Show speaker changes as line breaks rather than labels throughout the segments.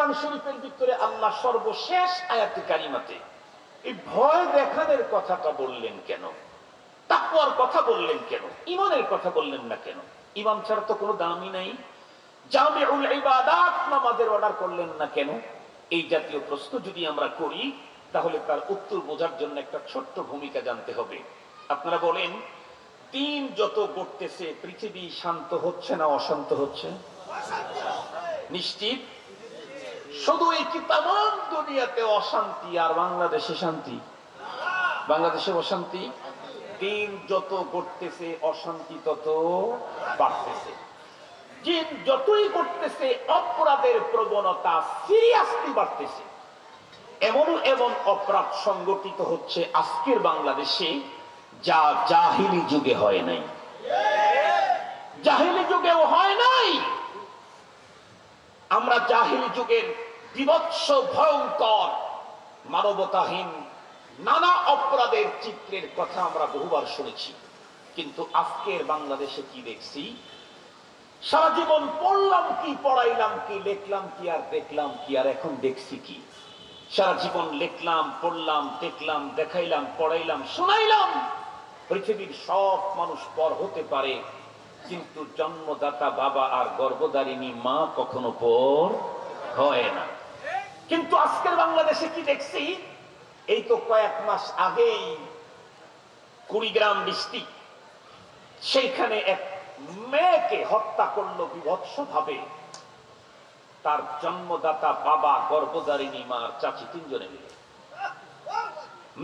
কোরআন শরীফের ভিতরে আল্লাহ সর্বশেষ আয়াতি কারিমাতে এই ভয় দেখানোর কথাটা বললেন কেন? তাকুয়ার কথা বললেন কেন? ইমানের কথা বললেন না কেন? ইমান ছাড়া তো কোনো দামই নাই। জামিউল ইবাদাত নামাজের অর্ডার করলেন না কেন? এই জাতীয় প্রশ্ন যদি আমরা করি, তাহলে তার উত্তর বোঝার জন্য একটা ছোট্ট ভূমিকা জানতে হবে। আপনারা বলেন, দিন যত গড়তেছে, পৃথিবী শান্ত হচ্ছে না অশান্ত হচ্ছে? নিশ্চিত? শুধু এই কি তাম দুনিয়াতে অশান্তি আর বাংলাদেশে শান্তি? বাংলাদেশে অশান্তি? দিন যত করতেছে অশান্তি তত বাড়তেছে। দিন যতই করতেছে অপরাধের প্রবণতা সিরিয়াসলি বাড়তেছে। এমন এমন অপরাধ সংগঠিত হচ্ছে আজকের বাংলাদেশে, যা জাহিলি যুগে হয় নাই। জাহিলি যুগেও হয় নাই। আমরা জাহিলি যুগের বিভৎস ভয়ঙ্কর, মানবতাহীন, নানা অপরাধের চিত্রের কথা আমরা বহুবার শুনেছি। কিন্তু আজকের বাংলাদেশে কি দেখছি? সারা জীবন পড়লাম কি, পড়াইলাম কি, লিখলাম কি আর দেখলাম কি, আর এখন দেখছি কি? সারা জীবন লিখলাম, পড়লাম, দেখলাম, দেখাইলাম, পড়াইলাম, শোনাইলাম, পৃথিবীর সব মানুষ পর হতে পারে, কিন্তু জন্মদাতা বাবা আর গর্ভধারিণী মা কখনো পর কিন্তু আজকের বাংলাদেশে কি দেখছি? এই তো কয়েক মাস আগেই কুড়িগ্রাম ডিস্ট্রিক্ট, সেইখানে এক মেয়েকে হত্যা করল বিভৎস ভাবে তার জন্মদাতা বাবা গর্ভধারিণী মা, চাচি তিনজনে মিলে।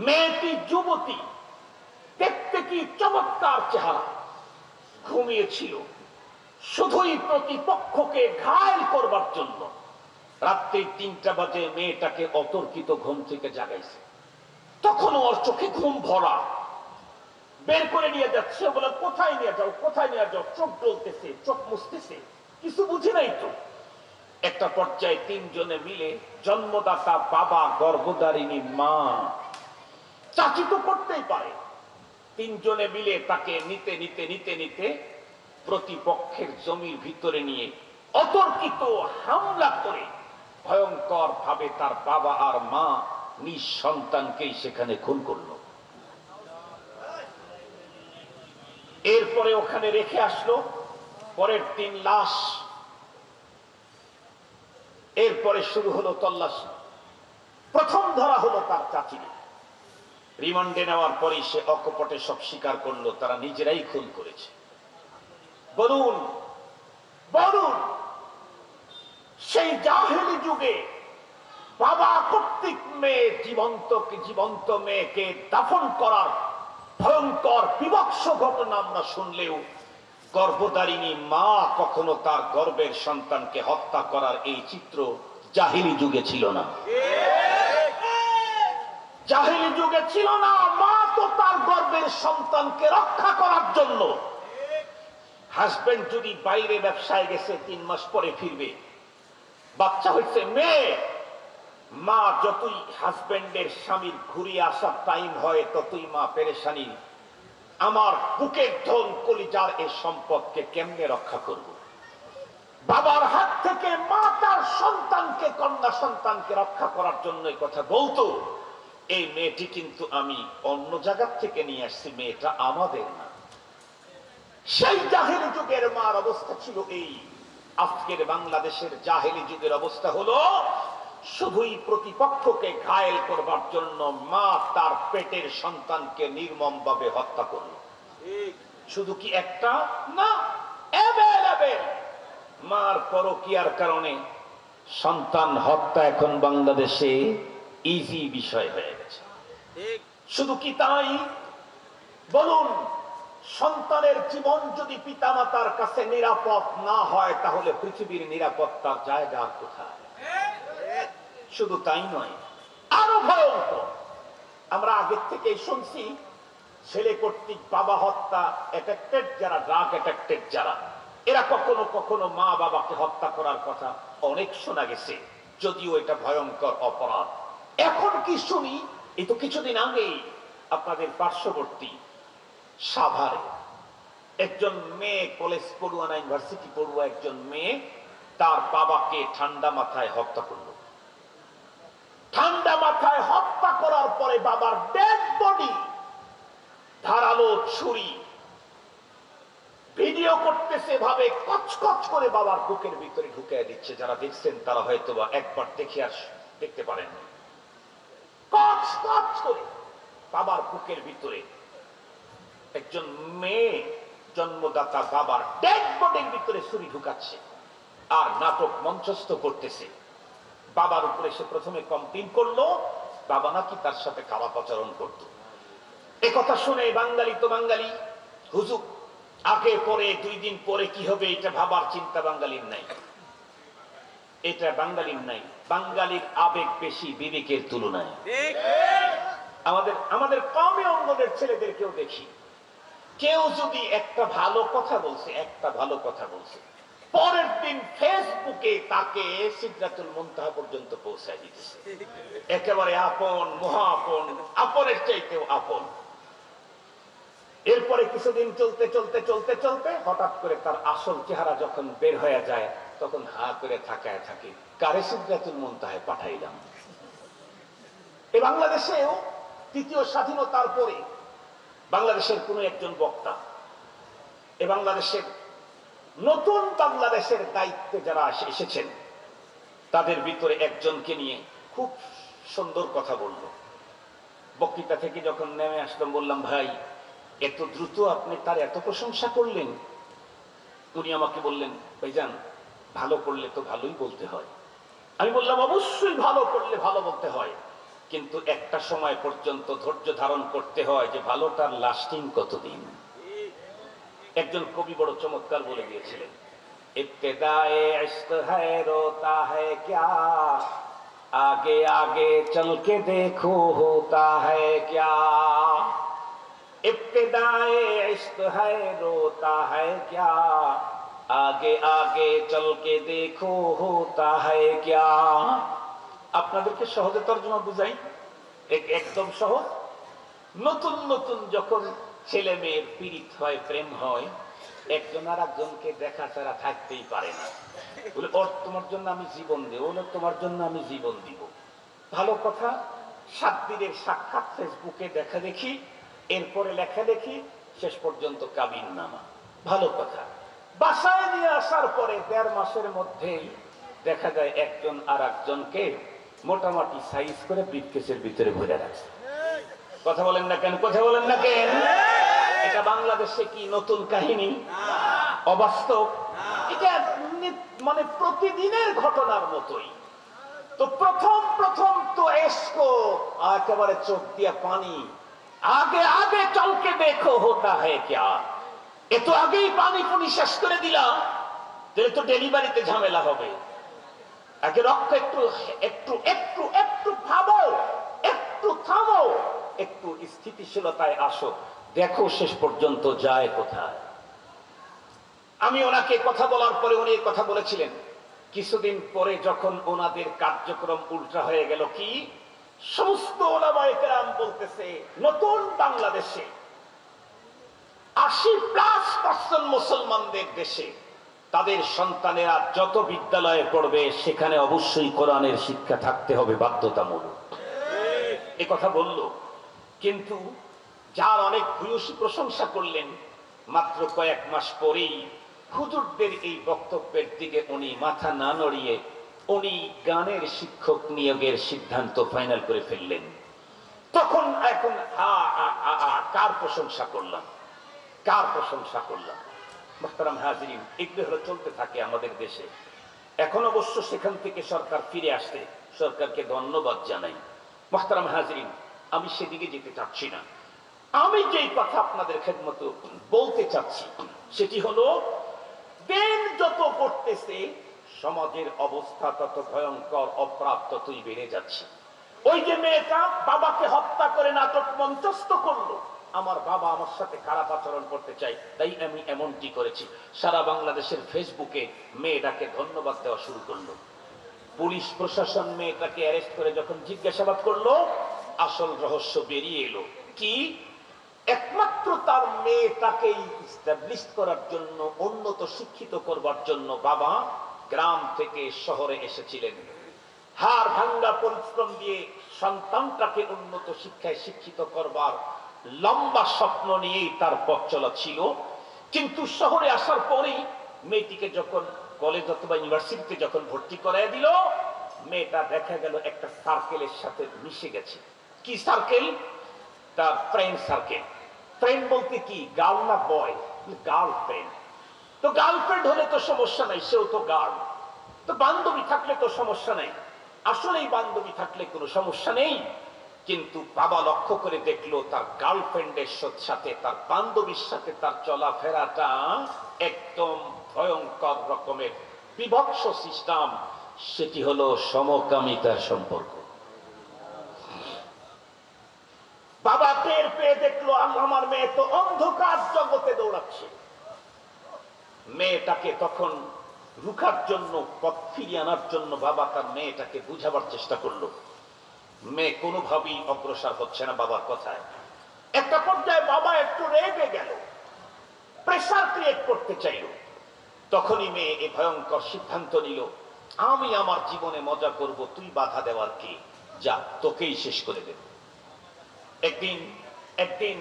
মেয়েটি যুবতী, দেখতে কি চমৎকার চেহারা। ঘুমিয়েছিল। শুধুই প্রতিপক্ষকে ঘায়ল করবার জন্য। রাত্রি তিনটা বাজে মেয়েটাকে অতর্কিত ঘুম থেকে জাগাইছে। তখন ওর চোখে ঘুম ভরা। বের করে নিয়ে যাচ্ছে বলে, কোথায় নিয়ে যাও, কোথায় নিয়ে যাও? চোখ ডলতেছে চোখ মুছতেছে, কিছু বুঝি নাই তো। একটা পর্যায়ে তিনজনে মিলে জন্মদাতা বাবা গর্ভধারিণী মা, চাচি তো করতেই পারে। তিনজনে মিলে তাকে নিতে নিতে নিতে নিতে প্রতিপক্ষের জমির ভিতরে নিয়ে অতর্কিত হামলা করে ভয়ঙ্কর ভাবে তার বাবা আর মা নিজ সন্তানকেই সেখানে খুন করল। এরপরে ওখানে রেখে আসলো। পরের দিন লাশ। এরপরে শুরু হলো তল্লাশি। প্রথম ধরা হলো তার চাচিরে রিমান্ডে নেওয়ার পরেই সে অকপটে সব স্বীকার করল, তারা নিজেরাই খুন করেছে। বলুন বলুন, সেই জাহেলি যুগে বাবা কর্তৃক মেয়ে জীবন্ত জীবন্ত মেয়েকে দাফন করার ভয়ঙ্কর বিভৎস ঘটনা আমরা শুনলেও গর্ভধারিণী মা কখনো তার গর্বের সন্তানকে হত্যা করার এই চিত্র জাহিলি যুগে ছিল না। জাহিলি যুগে ছিল না, মা তো তার গর্বের সন্তানকে রক্ষা করার জন্য। হাজবেন্ড যদি বাইরে ব্যবসায় গেছে, তিন মাস পরে ফিরবে। বাচ্চা হয়েছে মেয়ে। মা যতই হাজবেন্ডের স্বামীর ঘুরিয়ে আসার টাইম হয়, ততই মা পেরেশানি। আমার বুকের ধন কলিজার এই সম্পদকে কেমনে রক্ষা করব? বাবার হাত থেকে মা তার সন্তানকে, কন্যা সন্তানকে রক্ষা করার জন্য কথা বলতো। এই মেয়েটি কিন্তু আমি অন্য জায়গার থেকে নিয়ে আসছি, মেয়েটা আমাদের না। সেই জাহেলি যুগের মার অবস্থা ছিল এই। আজকের বাংলাদেশের জাহেলি যুগের অবস্থা হলো শুধুই প্রতিপক্ষকে ঘায়েল করবার জন্য মা তার পেটের সন্তানকে নির্মম ভাবে হত্যা করল। শুধু কি একটা? না। মার পরকিয়ার কারণে সন্তান হত্যা এখন বাংলাদেশে ইজি বিষয় হয়ে গেছে। শুধু কি তাই? বলুন সন্তানের জীবন যদি পিতামাতার কাছে নিরাপদ না হয় তাহলে পৃথিবীর নিরাপত্তার জায়গা কোথায়? শুধু তাই নয়, আরও ভয়ঙ্কর। আমরা আগের থেকেই শুনছি, ছেলে কর্তৃক বাবা হত্যা এফেক্টেড যারা ড্রাগ এফেক্টেড যারা। এরা কখনো কখনো মা বাবাকে হত্যা করার কথা অনেক শোনা গেছে, যদিও এটা ভয়ঙ্কর অপরাধ। এখন কি শুনি এই তো কিছুদিন আগেই আপনাদের পার্শ্ববর্তী সাভারে একজন মেয়ে, কলেজ পড়ুয়া না, ইউনিভার্সিটি পড়ুয়া একজন মেয়ে, তার বাবাকে ঠান্ডা মাথায় হত্যা করল ঠান্ডা মাথায় হত্যা পরে বাবার ডেড বডি ধারালো ছুরি। ভিডিও করতেছে ভাবে কচকচ করে বাবার বুকের ভিতরে ঢুকিয়ে দিচ্ছে। যারা দেখছেন, তারা হয়তো একবার দেখে আর দেখতে পারেন কচ কচ করে বাবার বুকের ভিতরে একজন মেয়ে জন্মদাতা বাবার ডেড বডির ভিতরে ছুরি ঢুকাচ্ছে আর নাটক মঞ্চস্থ করতেছে। বাবার উপরে সে প্রথমে কমপ্লেন করল বাবা নাকি তার সাথে খারাপ আচরণ করত। এ কথা শুনে বাঙালি তো বাঙালি। হুজুর, আগে, পরে, দুই দিন পরে কি হবে এটা ভাবার চিন্তা বাঙালির নাই। এটা বাঙালির নাই। বাঙালির আবেগ বেশি বিবেকের তুলনায়। আমাদের আমাদের কমে অঙ্গনের ছেলেদেরকেও দেখি। কেউ যদি একটা ভালো কথা বলছে, একটা ভালো কথা বলছে। পরের দিন ফেসবুকে তাকে সিদ্ধাতুল মুনতাহা পর্যন্ত পৌঁছায় দিতেছে। একেবারে আপন, মহাপন, আপনের চাইতেও আপন। এরপরে কিছুদিন চলতে চলতে চলতে চলতে হঠাৎ করে তার আসল চেহারা যখন বের হয়ে যায়, তখন হা করে থাকায় থাকে, কারে সিদ্ধাতুল মুনতাহায় পাঠাইলাম? এ বাংলাদেশেও তৃতীয় স্বাধীনতার পরে বাংলাদেশের কোন একজন বক্তা, এ বাংলাদেশের নতুন বাংলাদেশের দায়িত্বে যারা এসেছেন, তাদের ভিতরে একজনকে নিয়ে খুব সুন্দর কথা বলল। বক্তৃতা থেকে যখন নেমে আসলাম, বললাম, ভাই, এত দ্রুত আপনি তার এত প্রশংসা করলেন? উনি আমাকে বললেন, ভাইজান, ভালো করলে তো ভালোই বলতে হয়। আমি বললাম, অবশ্যই ভালো করলে ভালো বলতে হয়। কিন্তু একটা সময় পর্যন্ত ধৈর্য ধারণ করতে হয় যে ভালোটার লাস্টিং কতদিন? একজন কবি বড় চমৎকার বলে দিয়েছিলেন হ্যায় রোতা আগে আগে চলকে দেখো, হোতা হ্যায় রোতা হ্যায় আগে আগে চলকে দেখো, হোতা হ্যায় আপনাদেরকে সহজে তর্জমা বুঝাই একদম সহজ। নতুন নতুন যখন ছেলে মেয়ের পীড়িত হয়, প্রেম হয়, একজন আর একজনকে দেখা ছাড়া থাকতেই পারে না। বলে, ওর তোমার জন্য আমি জীবন দেব বলে তোমার জন্য আমি জীবন দিব। ভালো কথা সাত দিনের সাক্ষাৎ ফেসবুকে দেখা দেখি, এরপরে লেখা দেখি, শেষ পর্যন্ত কাবিন নামা। ভালো কথা। বাসায় নিয়ে আসার পরে দেড় মাসের মধ্যেই দেখা যায় একজন আর একজনকে মোটামুটি সাইজ করে ব্রিফকেসের ভিতরে ভরে রাখছে কথা বলেন না কেন? কথা বলেন না কেন? এটা বাংলাদেশে কি নতুন কাহিনী? অবাস্তব? এটা মানে প্রতিদিনের ঘটনার মতোই। তো প্রথম প্রথম তো এসকো একেবারে চোখ দিয়া পানি। আগে আগে চলকে দেখো হোতা হ্যায় ক্যা। এ তো আগেই পানি পুনি শেষ করে দিলাম। তাহলে তো ডেলিভারিতে ঝামেলা হবে। আগে রক্ত একটু একটু একটু একটু ভাবো একটু থামো একটু স্থিতিশীলতায় আসো। দেখো শেষ পর্যন্ত যায় কোথায়। আমি ওনাকে কথা বলার পরে উনি কথা বলেছিলেন। কিছুদিন পরে যখন ওনাদের কার্যক্রম উল্টা হয়ে গেল কি? সমস্ত ওলামায়াম বলতেছে, নতুন বাংলাদেশে, আশি প্লাস পার্সেন্ট মুসলমানদের দেশে তাদের সন্তানেরা যত বিদ্যালয়ে পড়বে, সেখানে অবশ্যই কোরআনের শিক্ষা থাকতে হবে বাধ্যতামূলক। এ কথা বলল। কিন্তু যার অনেক ভূয়সী প্রশংসা করলেন। মাত্র কয়েক মাস পরেই হুজুরদের এই বক্তব্যের দিকে উনি মাথা না নড়িয়ে উনি গানের শিক্ষক নিয়োগের সিদ্ধান্ত ফাইনাল করে ফেললেন। তখন এখন কার প্রশংসা করলাম? কার প্রশংসা করলাম? মোহতারাম হাজরিন এগুলো হলো চলতে থাকে আমাদের দেশে। এখন অবশ্য সেখান থেকে সরকার ফিরে আসতে সরকারকে ধন্যবাদ জানাই। মোহতারাম হাজরিন, আমি সেদিকে যেতে চাচ্ছি না। আমি যেই কথা আপনাদের খেদমত বলতে চাচ্ছি, সেটি হলো, দিন যত করতেছে সমাজের অবস্থা তত ভয়ঙ্কর অপরাধ ততই বেড়ে যাচ্ছে। ওই যে মেয়েটা বাবাকে হত্যা করে নাটক মঞ্চস্থ করল, আমার বাবা আমার সাথে খারাপ আচরণ করতে চাই তাই আমি এমনটি করেছি। সারা বাংলাদেশের ফেসবুকে মেয়েটাকে ধন্যবাদ দেওয়া শুরু করল। পুলিশ প্রশাসন মেয়েটাকে অ্যারেস্ট করে যখন জিজ্ঞাসাবাদ করল, আসল রহস্য বেরিয়ে এলো। কি? একমাত্র তার মেয়েটাকেই স্টাবলিশ করার জন্য, উন্নত, শিক্ষিত করবার জন্য বাবা গ্রাম থেকে শহরে এসেছিলেন। হার ভাঙ্গা পরিশ্রম দিয়ে সন্তানটাকে উন্নত শিক্ষায় শিক্ষিত করবার লম্বা স্বপ্ন নিয়েই তার পথ চলা ছিল। কিন্তু শহরে আসার পরেই মেয়েটিকে যখন কলেজ অথবা ইউনিভার্সিটিতে যখন ভর্তি করাই দিল, মেয়েটা দেখা গেল একটা সার্কেলের সাথে মিশে গেছে। কি সার্কেল তার ফ্রেন্ড সার্কেল ফ্রেন্ড বলতে কি? গার্ল না বয় গার্লফ্রেন্ড তো গার্লফ্রেন্ড হলে তো সমস্যা নাই, সেও তো গার্ল তো বান্ধবী থাকলে তো সমস্যা নেই। আসলেই বান্ধবী থাকলে কোনো সমস্যা নেই। কিন্তু বাবা লক্ষ্য করে দেখল তার গার্লফ্রেন্ডের সাথে তার বান্ধবীর সাথে তার চলাফেরাটা একদম ভয়ঙ্কর রকমের বিভৎস সিস্টেম সেটি হলো সমকামিতার সম্পর্ক বাবা পেয়ে দেখল আমার মেয়ে তো অন্ধকার জগতে দৌড়াচ্ছে। মেয়েটাকে তখন রুখার জন্য, পথ ফিরিয়ে আনার জন্য বাবা তার মেয়েটাকে বুঝাবার চেষ্টা করল। মেয়ে কোনোভাবেই অগ্রসর হচ্ছে না বাবার কথায়। একটা পর্যায়ে বাবা একটু রেগে গেল প্রেসার ক্রিয়েট করতে চাইল। তখনই মেয়ে এই ভয়ঙ্কর সিদ্ধান্ত নিল, আমি আমার জীবনে মজা করব, তুই বাধা দেওয়ার কি? যা, তোকেই শেষ করে দেব। একদিন একদিন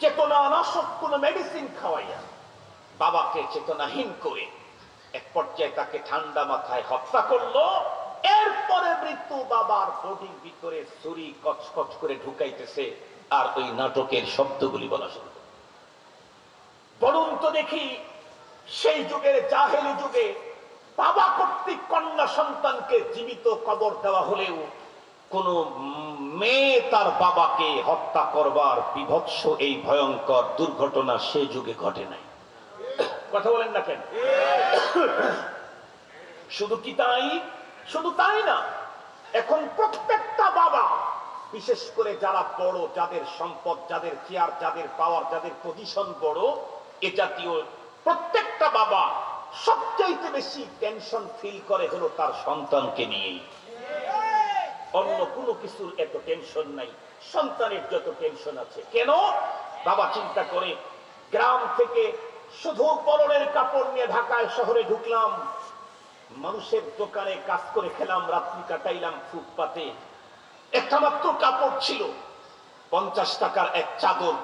চেতনা নাশক কোন মেডিসিন খাওয়াইয়া বাবাকে চেতনাহীন করে এক পর্যায়ে তাকে ঠান্ডা মাথায় হত্যা করল এরপরে মৃত্যু বাবার বডির ভিতরে ছুরি কচকচ করে ঢুকাইতেছে আর ওই নাটকের শব্দগুলি বলা শুরু। বলুন তো দেখি, সেই যুগের জাহেলি যুগে বাবা কর্তৃক কন্যা সন্তানকে জীবিত কবর দেওয়া হলেও কোন মেয়ে তার বাবাকে হত্যা করবার বিভৎস এই ভয়ঙ্কর দুর্ঘটনা সে যুগে ঘটে নাই। কথা বলেন না কেন? শুধু কি তাই? শুধু তাই না, এখন প্রত্যেকটা বাবা, বিশেষ করে যারা বড়, যাদের সম্পদ, যাদের চেয়ার যাদের পাওয়ার যাদের পজিশন বড়, এ জাতীয় প্রত্যেকটা বাবা সবচাইতে বেশি টেনশন ফিল করে হলো তার সন্তানকে নিয়েই। অন্য কোনো কিছুর এত টেনশন নাই। সন্তানের যত টেনশন আছে। কেন? বাবা চিন্তা করে, গ্রাম থেকে শুধু পরনের কাপড় নিয়ে ঢাকায় শহরে ঢুকলাম। মানুষের দোকানে কাজ করে খেলাম, রাত্রি কাটাইলাম ফুটপাতে। একটা মাত্র কাপড় ছিল। পঞ্চাশ টাকার এক চাদর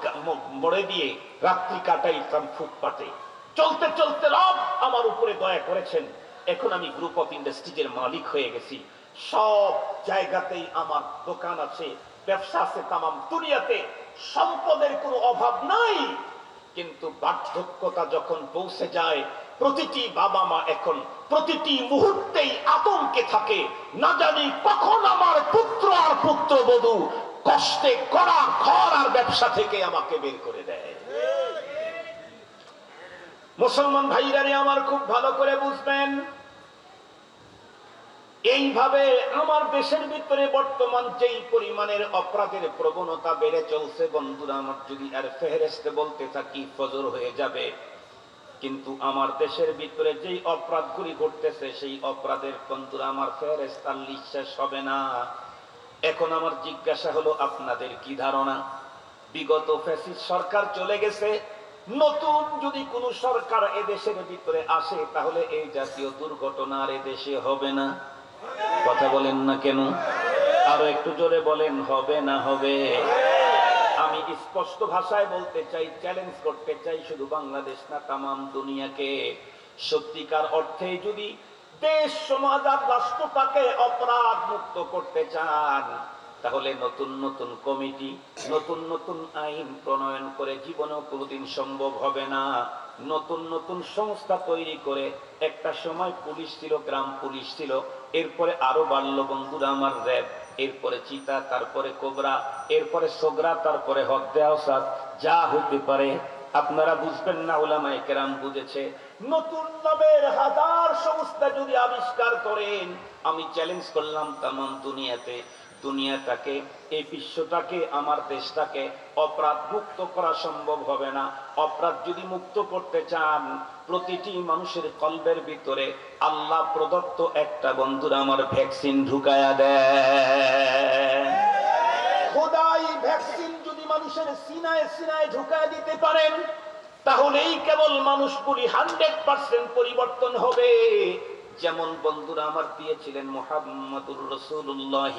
মরে দিয়ে রাত্রি কাটাইতাম ফুটপাতে। চলতে চলতে রব আমার উপরে দয়া করেছেন। এখন আমি গ্রুপ অফ ইন্ডাস্ট্রিজের মালিক হয়ে গেছি। সব জায়গাতেই আমার দোকান আছে, ব্যবসা আছে তামাম দুনিয়াতে। সম্পদের কোনো অভাব নাই। কিন্তু বার্ধক্যতা যখন পৌঁছে যায়, প্রতিটি বাবা মা এখন প্রতিটি মুহূর্তেই আতঙ্কে থাকে। না জানি কখন আমার পুত্র আর পুত্রবধূ কষ্টে করা ঘর আর ব্যবসা থেকে আমাকে বের করে দেয়। মুসলমান ভাইরারে আমার খুব ভালো করে বুঝবেন এইভাবে আমার দেশের ভিতরে বর্তমান যেই পরিমাণের অপরাধের প্রবণতা বেড়ে চলছে, বন্ধুরা, আমার যদি আর ফেহরেস্তে বলতে থাকি, ফজর হয়ে যাবে। কিন্তু আমার দেশের ভিতরে যেই অপরাধগুলি ঘটতেছে, সেই অপরাধের, বন্ধুরা, আমার ফেহরেস্ত আর শেষ হবে না। এখন আমার জিজ্ঞাসা হলো, আপনাদের কি ধারণা? বিগত ফ্যাসিস সরকার চলে গেছে। নতুন যদি কোন সরকার এদেশের ভিতরে আসে, তাহলে এই জাতীয় দুর্ঘটনা আর এদেশে হবে না। কথা বলেন না কেন? আরও একটু জোরে বলেন, হবে না হবে? আমি স্পষ্ট ভাষায় বলতে চাই চ্যালেঞ্জ করতে চাই শুধু বাংলাদেশ না, তামাম দুনিয়াকে। সত্যিকার অর্থে যদি দেশ, সমাজ আর রাষ্ট্রটাকে অপরাধ মুক্ত করতে চান, তাহলে নতুন নতুন কমিটি, নতুন নতুন আইন প্রণয়ন করে জীবনেও কোনোদিন সম্ভব হবে না। নতুন নতুন সংস্থা তৈরি করে একটা সময় পুলিশ ছিল, গ্রাম পুলিশ ছিল এরপরে আরও বাড়ল বন্ধুরা আমার র্যাব, এরপরে চিতা, তারপরে কোবরা, এরপরে সোগরা, তারপরে হদ্দে আওসাদ, যা হইতে পারে। আপনারা বুঝবেন না ওলামাই কেরাম বুঝেছে। নতুন নামের হাজার সংস্থা যদি আবিষ্কার করেন, আমি চ্যালেঞ্জ করলাম তাম দুনিয়াতে। দুনিয়াটাকে, এই বিশ্বটাকে, আমার দেশটাকে অপরাধ মুক্ত করা সম্ভব হবে না। অপরাধ যদি মুক্ত করতে চান প্রতিটি মানুষের কল্পের ভিতরে আল্লাহ প্রদত্ত একটা বন্ধুরা আমার ভ্যাকসিন ঢুকায়া দেয় যদি মানুষের সিনায় সিনায় ঢুকায় দিতে পারেন, তাহলেই কেবল মানুষগুলি হান্ড্রেড পার্সেন্ট পরিবর্তন হবে। যেমন বন্ধুরা আমার দিয়েছিলেন মোহাম্মদুর রসুল্লাহ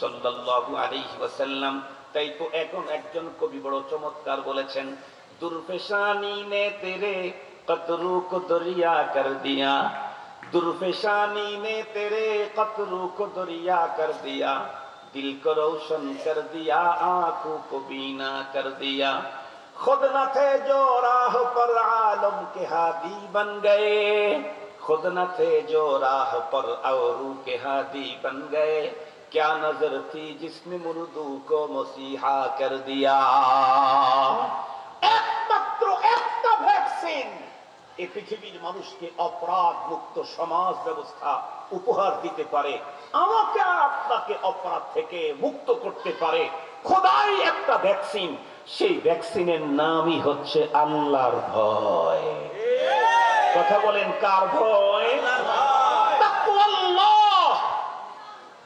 সাল্লাল্লাহু আলাইহি ওয়াসাল্লাম। তাই তো এখন একজন কবি বড় চমৎকার বলেছেন, দুরফেশানি নে তেরে قطرو کو دریا کر دیا۔ درفشانی نے تیرے قطرو کو دریا کر دیا۔ دل کو روشن کر دیا، آنکھوں کو بینا کر دیا۔ خود نہ تھے جو راہ پر عالم کے ہادی بن گئے۔ خود نہ تھے جو راہ پر اورو کے ہادی بن گئے۔ کیا نظر تھی جس نے مردو کو مسیحا کر دیا؟ এই পৃথিবীর মানুষকে অপরাধ মুক্ত সমাজ ব্যবস্থা উপহার দিতে পারে। আমাকে আর আপনাকে অপরাধ থেকে মুক্ত করতে পারে। খোদাই একটা ভ্যাকসিন সেই ভ্যাকসিনের নামই হচ্ছে আল্লাহর ভয়। কথা বলেন কার ভয়।